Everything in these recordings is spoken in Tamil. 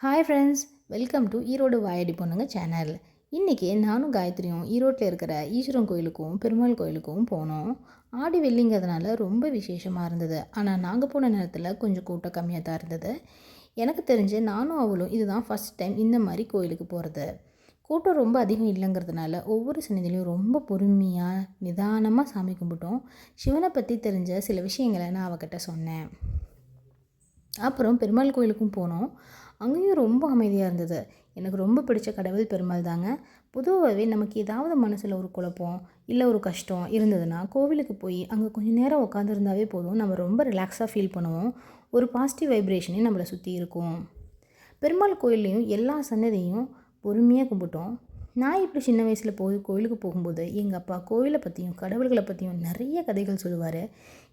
Hi friends welcome to Erode வாயடி பொண்ணுங்க சேனல் இன்றைக்கி நானும் காயத்ரியும் ஈரோட்டில் இருக்கிற ஈஸ்வரன் கோயிலுக்கும் பெருமாள் கோயிலுக்கும் போனோம். ஆடி வெள்ளிங்கிறதுனால ரொம்ப விசேஷமாக இருந்தது. ஆனால் நாங்கள் போன நேரத்தில் கொஞ்சம் கூட்டம் கம்மியாக தான் இருந்தது. எனக்கு தெரிஞ்சு நானும் அவளும் இதுதான் ஃபஸ்ட் டைம் இந்த மாதிரி கோயிலுக்கு போகிறது கூட்டம் ரொம்ப அதிகம் இல்லைங்கிறதுனால ஒவ்வொரு சன்னதிலையும் ரொம்ப பொறுமையாக நிதானமாக சாமி கும்பிட்டோம். சிவனை பற்றி தெரிஞ்ச சில விஷயங்களை நான் அவகிட்ட சொன்னேன். அப்புறம் பெருமாள் கோயிலுக்கும் போனோம். அங்கேயும் ரொம்ப அமைதியாக இருந்தது. எனக்கு ரொம்ப பிடிச்ச கடவுள் பெருமாள் தாங்க. பொதுவாகவே நமக்கு ஏதாவது மனசில் ஒரு குழப்பம் இல்லை ஒரு கஷ்டம் இருந்ததுன்னா கோவிலுக்கு போய் அங்கே கொஞ்சம் நேரம் உட்காந்துருந்தாவே போதும். நம்ம ரொம்ப ரிலாக்ஸாக ஃபீல் பண்ணுவோம். ஒரு பாசிட்டிவ் வைப்ரேஷனே நம்மளை சுற்றி இருக்கும். பெருமாள் கோயில்லையும் எல்லா சன்னதியும் பொறுமையாக கும்பிட்டோம். நான் இப்படி சின்ன வயசில் போய் கோயிலுக்கு போகும்போது எங்கள் அப்பா கோவிலை பற்றியும் கடவுள்களை பற்றியும் நிறைய கதைகள் சொல்லுவார்.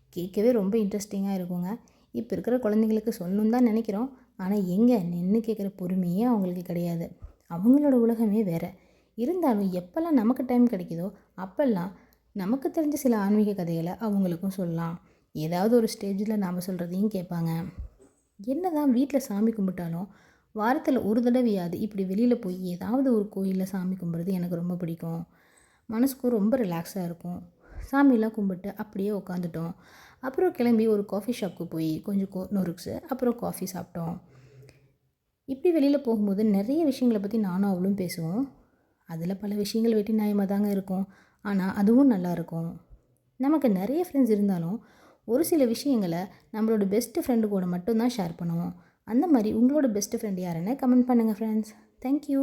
கேட்கவே ரொம்ப இன்ட்ரெஸ்டிங்காக இருக்குங்க. இப்போ இருக்கிற குழந்தைங்களுக்கு சொல்லணும் தான் நினைக்கிறோம். ஆனால் எங்கே நின்று கேட்குற பொறுமையே அவங்களுக்கு கிடையாது. அவங்களோட உலகமே வேறு. இருந்தாலும் எப்போல்லாம் நமக்கு டைம் கிடைக்குதோ அப்போல்லாம் நமக்கு தெரிஞ்ச சில ஆன்மீக கதைகளை அவங்களுக்கும் சொல்லலாம். ஏதாவது ஒரு ஸ்டேஜில் நாம் சொல்கிறதையும் கேட்பாங்க. என்ன தான் வீட்டில் சாமி கும்பிட்டாலும் வாரத்தில் ஒரு தடவையாவது இப்படி வெளியில் போய் ஏதாவது ஒரு கோயிலில் சாமி கும்பிட்றது எனக்கு ரொம்ப பிடிக்கும். மனசுக்கும் ரொம்ப ரிலாக்ஸாக இருக்கும். சாமியெல்லாம் கும்பிட்டு அப்படியே உட்காந்துட்டோம் அப்புறம் கிளம்பி ஒரு காஃபி ஷாப்புக்கு போய் கொஞ்சம் கோ நொறுக்ஸு அப்புறம் காஃபி சாப்பிட்டோம். இப்படி வெளியில் போகும்போது நிறைய விஷயங்களை பற்றி நானும் அவளும் பேசுவோம். அதில் பல விஷயங்கள் வெட்டி நியாயமாக தாங்க இருக்கும். ஆனால் அதுவும் நல்லாயிருக்கும் நமக்கு நிறைய ஃப்ரெண்ட்ஸ் இருந்தாலும் ஒரு சில விஷயங்களை நம்மளோட பெஸ்ட் ஃப்ரெண்டு கூட மட்டும்தான் ஷேர் பண்ணுவோம். அந்த மாதிரி உங்களோட பெஸ்ட் ஃப்ரெண்ட் யாருன்னு கமெண்ட் பண்ணுங்கள் ஃப்ரெண்ட்ஸ் தேங்க்யூ